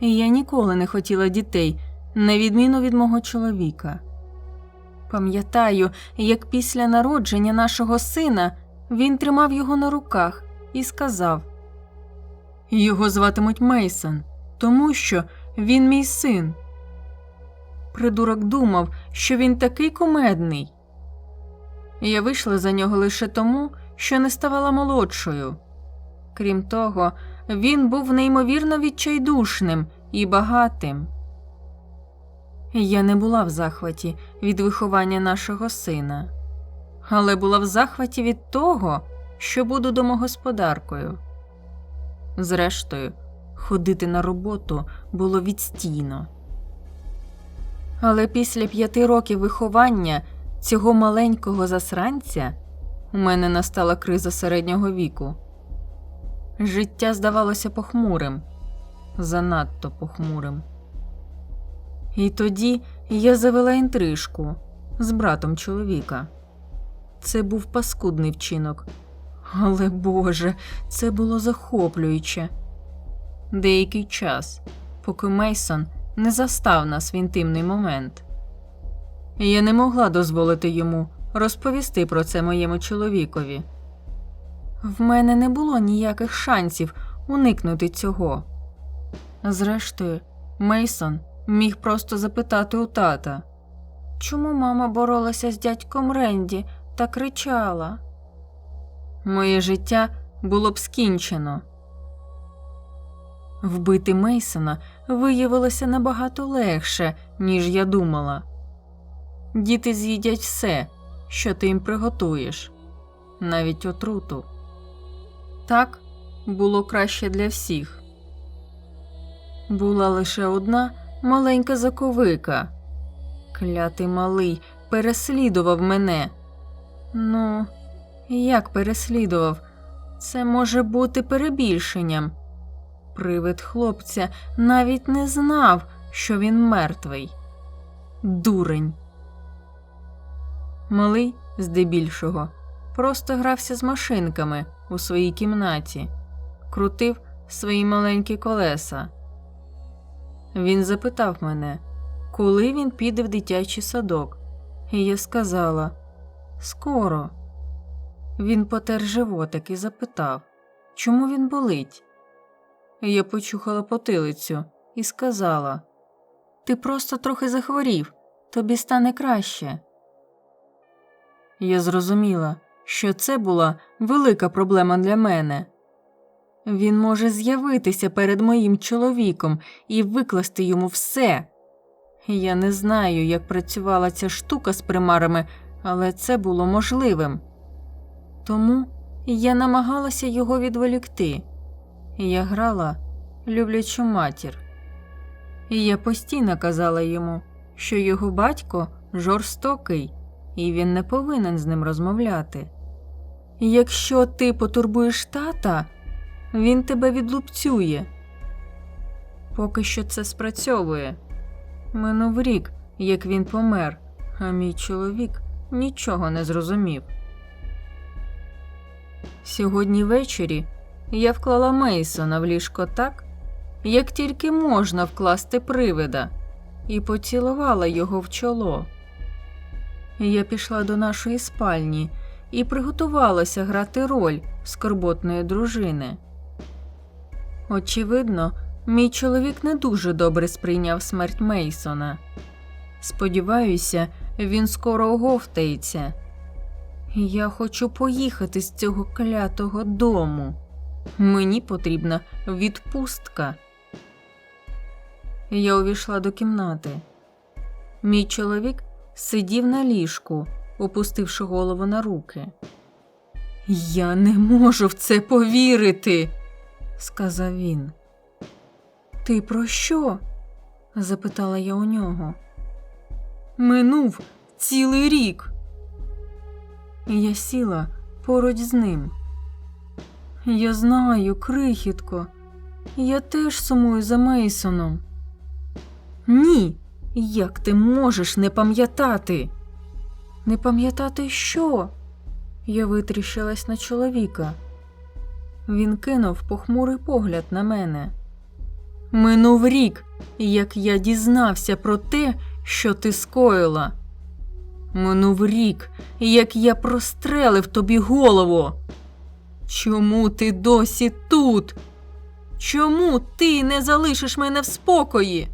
я ніколи не хотіла дітей, на відміну від мого чоловіка. Пам'ятаю, як після народження нашого сина він тримав його на руках і сказав: Його зватимуть Мейсон, тому що він мій син. Придурок думав, що він такий кумедний. Я вийшла за нього лише тому, що не ставала молодшою. Крім того, він був неймовірно відчайдушним і багатим. Я не була в захваті від виховання нашого сина, але була в захваті від того, що буду домогосподаркою. Зрештою, ходити на роботу було відстійно. Але після п'яти років виховання цього маленького засранця у мене настала криза середнього віку. Життя здавалося похмурим, занадто похмурим. І тоді я завела інтрижку з братом чоловіка. Це був паскудний вчинок. Але Боже, це було захоплююче. Деякий час, поки Мейсон не застав нас в інтимний момент. Я не могла дозволити йому розповісти про це моєму чоловікові. В мене не було ніяких шансів уникнути цього. Зрештою, Мейсон міг просто запитати у тата, чому мама боролася з дядьком Ренді та кричала. Моє життя було б скінчено. Вбити Мейсона виявилося набагато легше, ніж я думала. Діти з'їдять все, що ти їм приготуєш, навіть отруту. Так було краще для всіх. Була лише одна маленька заковика. Клятий малий переслідував мене. Ну, як переслідував? Це може бути перебільшенням. Привид хлопця навіть не знав, що він мертвий. Дурень. Малий, здебільшого, просто грався з машинками у своїй кімнаті, крутив свої маленькі колеса. Він запитав мене, коли він піде в дитячий садок, і я сказала скоро. Він потер животик і запитав, чому він болить. Я почухала потилицю і сказала Ти просто трохи захворів, тобі стане краще. Я зрозуміла, що це була велика проблема для мене. Він може з'явитися перед моїм чоловіком і викласти йому все. Я не знаю, як працювала ця штука з примарами, але це було можливим. Тому я намагалася його відволікти. Я грала люблячу матір. І я постійно казала йому, що його батько жорстокий, і він не повинен з ним розмовляти. Якщо ти потурбуєш тата, він тебе відлупцює. Поки що це спрацьовує. Минув рік, як він помер, а мій чоловік нічого не зрозумів. Сьогодні ввечері я вклала Мейсона в ліжко так, як тільки можна вкласти привида, і поцілувала його в чоло. Я пішла до нашої спальні і приготувалася грати роль скорботної дружини. Очевидно, мій чоловік не дуже добре сприйняв смерть Мейсона. Сподіваюся, він скоро оговтається. Я хочу поїхати з цього клятого дому. Мені потрібна відпустка. Я увійшла до кімнати. Мій чоловік сидів на ліжку, опустивши голову на руки. Я не можу в це повірити, сказав він. Ти про що? запитала я у нього. Минув цілий рік. Я сіла поруч з ним. Я знаю, крихітко. Я теж сумую за Мейсоном. Ні, як ти можеш не пам'ятати? Не пам'ятати що? Я витріщилась на чоловіка. Він кинув похмурий погляд на мене. Минув рік, як я дізнався про те, що ти скоїла. Минув рік, як я прострелив тобі голову. Чому ти досі тут? Чому ти не залишиш мене в спокої?